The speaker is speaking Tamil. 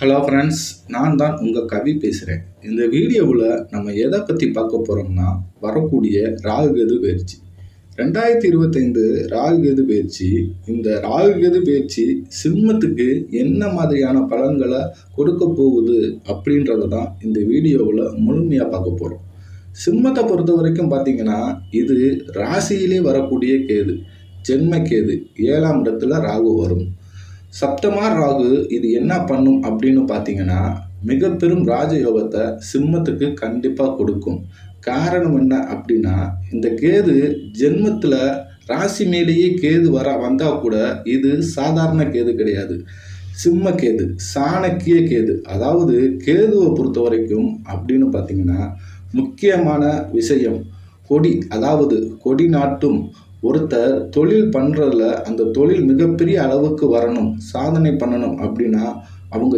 ஹலோ ஃப்ரெண்ட்ஸ் நான் தான் உங்கள் கவி பேசுகிறேன் இந்த வீடியோவில் நம்ம எதை பற்றி பார்க்க போகிறோம்னா வரக்கூடிய ராகுகேது பயிற்சி. ரெண்டாயிரத்தி இருபத்தைந்து ராகுகேது பயிற்சி இந்த ராகுகேது பயிற்சி சிம்மத்துக்கு என்ன மாதிரியான பலன்களை கொடுக்க போகுது அப்படின்றத தான் இந்த வீடியோவில் முழுமையாக பார்க்க போகிறோம் சிம்மத்தை பொறுத்த வரைக்கும் பார்த்தீங்கன்னா இது ராசியிலே வரக்கூடிய கேது. ஜென்ம கேது. ஏழாம் இடத்துல ராகு வரும். சப்தமா ராகு இது என்ன பண்ணும் அப்படின்னு பார்த்தீங்கன்னா மிக பெரும் ராஜயோகத்தை சிம்மத்துக்கு கண்டிப்பாக கொடுக்கும். காரணம் என்ன அப்படின்னா இந்த கேது ஜென்மத்தில் ராசி மேலேயே கேது வர வந்தால் கூட இது சாதாரண கேது கிடையாது. சிம்ம கேது சாணக்கிய கேது. அதாவது கேதுவை பொறுத்த வரைக்கும் அப்படின்னு பார்த்தீங்கன்னா முக்கியமான விஷயம் கொடி. அதாவது கொடி நாட்டும் ஒருத்தர் தொழில் பண்ணுறதுல அந்த தொழில் மிகப்பெரிய அளவுக்கு வரணும் சாதனை பண்ணணும் அப்படின்னா அவங்க